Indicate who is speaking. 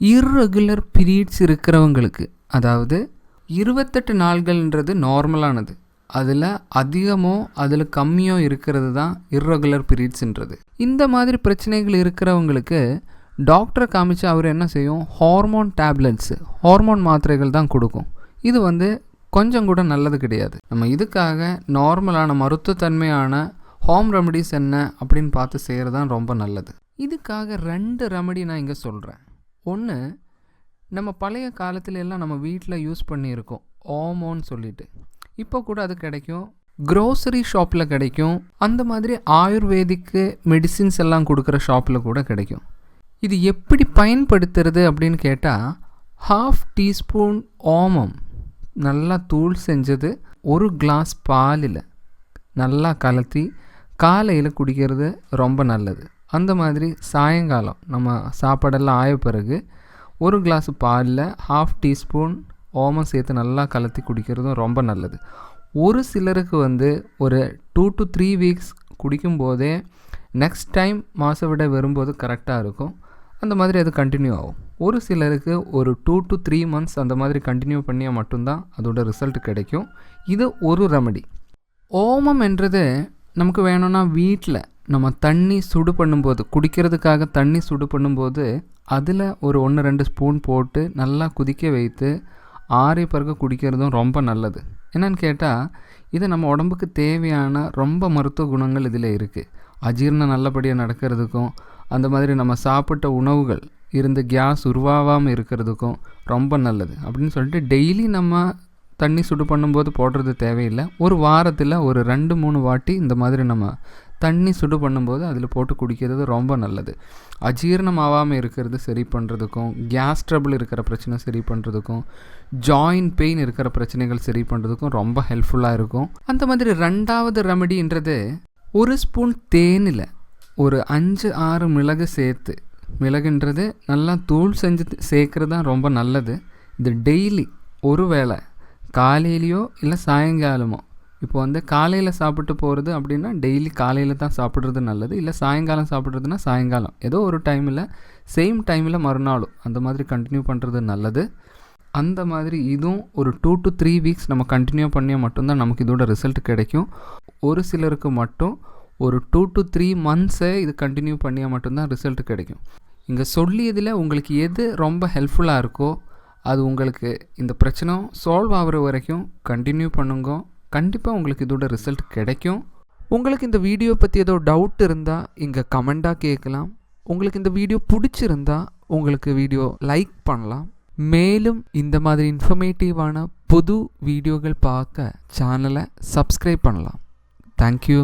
Speaker 1: Irregular periods இருக்கிறவங்களுக்கு அதாவது இருபத்தெட்டு நாள்கள்ன்றது நார்மலானது அதில் அதிகமோ அதில் கம்மியோ இருக்கிறது தான் இர்ரெகுலர் பீரியட்ஸுன்றது இந்த மாதிரி பிரச்சனைகள் இருக்கிறவங்களுக்கு டாக்டரை காமிச்சு அவர் என்ன செய்யும்? ஹார்மோன் டேப்லெட்ஸு ஹார்மோன் மாத்திரைகள் தான் கொடுக்கும். இது வந்து கொஞ்சம் கூட நல்லது கிடையாது. நம்ம இதுக்காக நார்மலான மருத்துவத்தன்மையான ஹோம் ரெமடிஸ் என்ன அப்படின்னு பார்த்து செய்கிறது தான் ரொம்ப நல்லது. இதுக்காக ரெண்டு ரெமடி நான் இங்கே சொல்கிறேன் ஒன்று நம்ம பழைய காலத்துல எல்லாம் நம்ம வீட்டில் யூஸ் பண்ணியிருக்கோம். ஓமோன்னு சொல்லிட்டு. இப்போ கூட அது கிடைக்கும். க்ரோசரி ஷாப்பில் கிடைக்கும். அந்த மாதிரி ஆயுர்வேதிக்கு மெடிசின்ஸ் எல்லாம் கொடுக்குற ஷாப்பில் கூட கிடைக்கும். இது எப்படி பயன்படுத்துறது அப்படின்னு கேட்டால் ஹாஃப் டீஸ்பூன் ஓமம். நல்லா தூள் செஞ்சது. ஒரு கிளாஸ் பாலில் நல்லா கலத்தி காலையில் குடிக்கிறது ரொம்ப நல்லது. அந்த மாதிரி சாயங்காலம் நம்ம சாப்பாடெல்லாம் ஆய பிறகு ஒரு கிளாஸ் பாலில் ஹாஃப் டீஸ்பூன் ஓமம் சேர்த்து நல்லா கலத்தி குடிக்கிறதும் ரொம்ப நல்லது. ஒரு சிலருக்கு வந்து ஒரு டூ டு த்ரீ வீக்ஸ் குடிக்கும்போதே நெக்ஸ்ட் டைம் மாதவிட வரும்போது கரெக்டாக இருக்கும். அந்த மாதிரி அது கண்டினியூ ஆகும். ஒரு சிலருக்கு ஒரு டூ டு த்ரீ மந்த்ஸ் அந்த மாதிரி கண்டினியூ பண்ணியால் மட்டும்தான் அதோட ரிசல்ட் கிடைக்கும். இது ஒரு ரெமடி ஓமம் என்றது நமக்கு வேணும்னா வீட்டில் நம்ம தண்ணி சுடு பண்ணும்போது குடிக்கிறதுக்காக தண்ணி சுடு பண்ணும்போது அதில் ஒரு ஒன்று ரெண்டு ஸ்பூன் போட்டு நல்லா குதிக்க வைத்து ஆறி பிறகு குடிக்கிறதும் ரொம்ப நல்லது. என்னன்னு கேட்டால் இது நம்ம உடம்புக்கு தேவையான ரொம்ப மருத்துவ குணங்கள் இதில் இருக்குது அஜீரணம் நல்லபடியாக நடக்கிறதுக்கும் அந்த மாதிரி நம்ம சாப்பிட்ட உணவுகள் இருந்து கேஸ் உருவாகாமல் இருக்கிறதுக்கும் ரொம்ப நல்லது. அப்படின்னு சொல்லிட்டு டெய்லி நம்ம தண்ணி சுடு பண்ணும்போது போடுறது தேவையில்லை. ஒரு வாரத்தில் ஒரு ரெண்டு மூணு வாட்டி இந்த மாதிரி நம்ம தண்ணி சுடு பண்ணும்போது அதில் போட்டு குடிக்கிறது ரொம்ப நல்லது. அஜீரணம் ஆகாமல் இருக்கிறது சரி பண்ணுறதுக்கும் கேஸ் ட்ரபிள் இருக்கிற பிரச்சனை சரி பண்ணுறதுக்கும் ஜாயின் பெயின் இருக்கிற பிரச்சனைகள் சரி பண்ணுறதுக்கும் ரொம்ப ஹெல்ப்ஃபுல்லாக இருக்கும். அந்த மாதிரி ரெண்டாவது ரெமடின்றது ஒரு ஸ்பூன் தேனில் ஒரு அஞ்சு ஆறு மிளகு சேர்த்து மிளகுன்றது நல்லா தூள் செஞ்சு சேர்க்குறது தான் ரொம்ப நல்லது. இது டெய்லி ஒரு வேளை காலையிலையோ இல்லை சாயங்காலமோ இப்போ வந்து காலையில் சாப்பிட்டு போகிறது அப்படின்னா டெய்லி காலையில் தான் சாப்பிட்றது நல்லது. இல்லை சாயங்காலம் சாப்பிட்றதுனா சாயங்காலம். ஏதோ ஒரு டைமில் சேம் டைமில் மறுநாளும் அந்த மாதிரி கண்டினியூ பண்ணுறது நல்லது. அந்த மாதிரி இதுவும் ஒரு டூ டு த்ரீ வீக்ஸ் நம்ம கண்டினியூ பண்ணியால் மட்டும்தான் நமக்கு இதோட ரிசல்ட் கிடைக்கும். ஒரு சிலருக்கு மட்டும் ஒரு டூ டு த்ரீ மந்த்ஸை இது கண்டினியூ பண்ணியே மட்டும்தான் ரிசல்ட் கிடைக்கும். இங்கே சொல்லியதில் உங்களுக்கு எது ரொம்ப ஹெல்ப்ஃபுல்லாக இருக்கோ அது உங்களுக்கு இந்த பிரச்சனை சால்வ் ஆகிற வரைக்கும் கண்டினியூ பண்ணுங்க. கண்டிப்பாக உங்களுக்கு இதோட ரிசல்ட் கிடைக்கும். உங்களுக்கு இந்த வீடியோ பற்றி ஏதோ டவுட் இருந்தால் இங்கே கமெண்ட்டாக கேட்கலாம் உங்களுக்கு இந்த வீடியோ பிடிச்சிருந்தா உங்களுக்கு வீடியோ லைக் பண்ணலாம். மேலும் இந்த மாதிரி இன்ஃபர்மேட்டிவான புது வீடியோகள் பார்க்க சேனலை சப்ஸ்கிரைப் பண்ணலாம். தேங்க்யூ